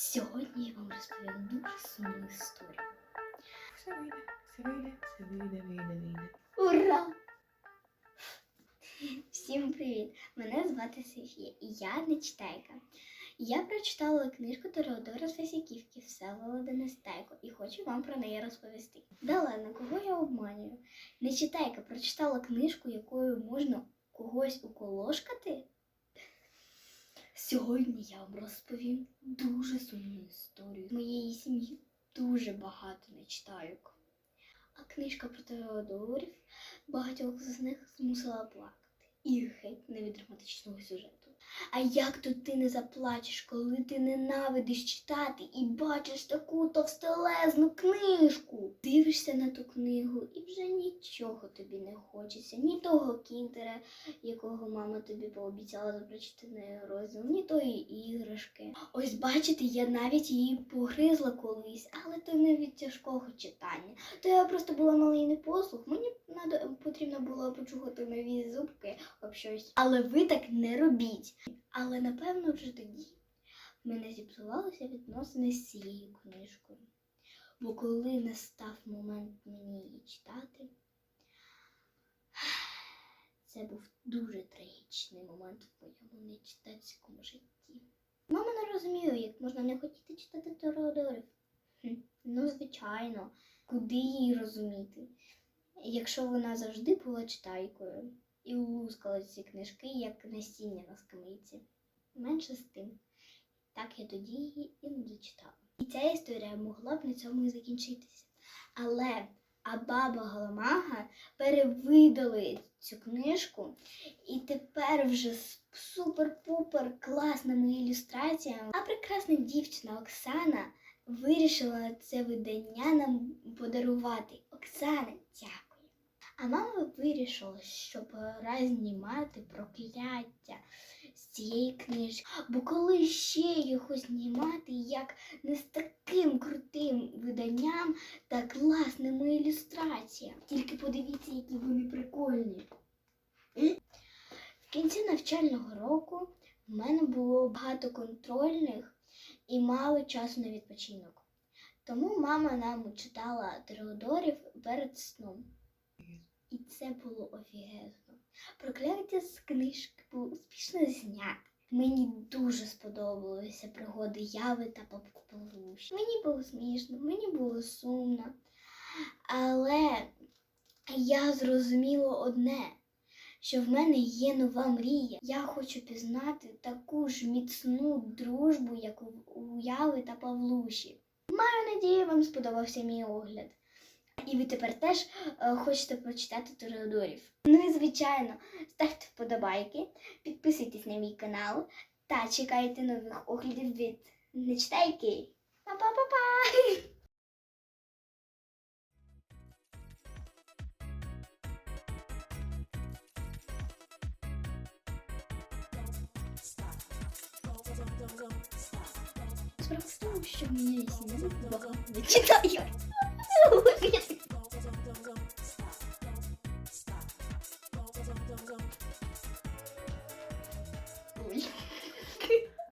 Сьогодні я вам розповім дуже сумну історію. Все вийде, все вийде, все вийде, вийде, вийде. Ура! Всім привіт! Мене звати Софія і я не читайка. Я прочитала книжку Теодора Сосіківки Всеволода Нестайко і хочу вам про неї розповісти. Далена, кого я обманюю? Не читайка прочитала книжку, якою можна когось уколошкати? Сьогодні я вам розповім дуже сумну історію. Моєї сім'ї дуже багато не читайок. А книжка про Теодорів багатьох з них змусила плакати. І геть не від драматичного сюжету. А як тут ти не заплачеш, коли ти ненавидиш читати і бачиш таку товстелезну книжку? Дивишся на ту книгу і вже нічого тобі не хочеться. Ні того кінтера, якого мама тобі пообіцяла за прочитаний розділ, ні тої іграшки. Ось бачите, я навіть її погризла колись, але то не від тяжкого читання. То я просто була малий непослух. Мені потрібно було почухати нові зубки об щось. Але ви так не робіть. Але напевно вже тоді в мене зіпсувалися відносини з цією книжкою. Бо коли настав момент мені її читати, це був дуже трагічний момент в моєму нечитацькому житті. Мама не розуміє, як можна не хотіти читати Теодорів. Ну, звичайно, куди їй розуміти, якщо вона завжди була читайкою і лускала ці книжки, як насіння на скамейці. Менше з тим. Так я тоді її іноді читала. І ця історія могла б на цьому і закінчитися. Але а баба Галамага перевидали цю книжку, і тепер вже з супер-пупер класними ілюстраціями. А прекрасна дівчина Оксана вирішила це видання нам подарувати. Оксана, дякую. А мама вирішила, що пора знімати прокляття з цієї книжки. Бо коли ще його знімати, як не з таким крутим виданням та класними ілюстраціями. Тільки подивіться, які вони прикольні. В кінці навчального року в мене було багато контрольних і мало часу на відпочинок. Тому мама нам читала Теодорів перед сном. І це було офігезно. Прокляття з книжки було успішно знято. Мені дуже сподобалися пригоди Яви та Павлуші. Мені було смішно, мені було сумно. Але я зрозуміла одне, що в мене є нова мрія. Я хочу пізнати таку ж міцну дружбу, як у Яви та Павлуші. Маю надію, вам сподобався мій огляд. І ви тепер теж е, хочете прочитати Тореодорів. Ну і звичайно, ставте вподобайки, підписуйтесь на мій канал та чекайте нових оглядів від Нечитайки. Па-па-па-па! Справа в тому, що мені не багато не читаю.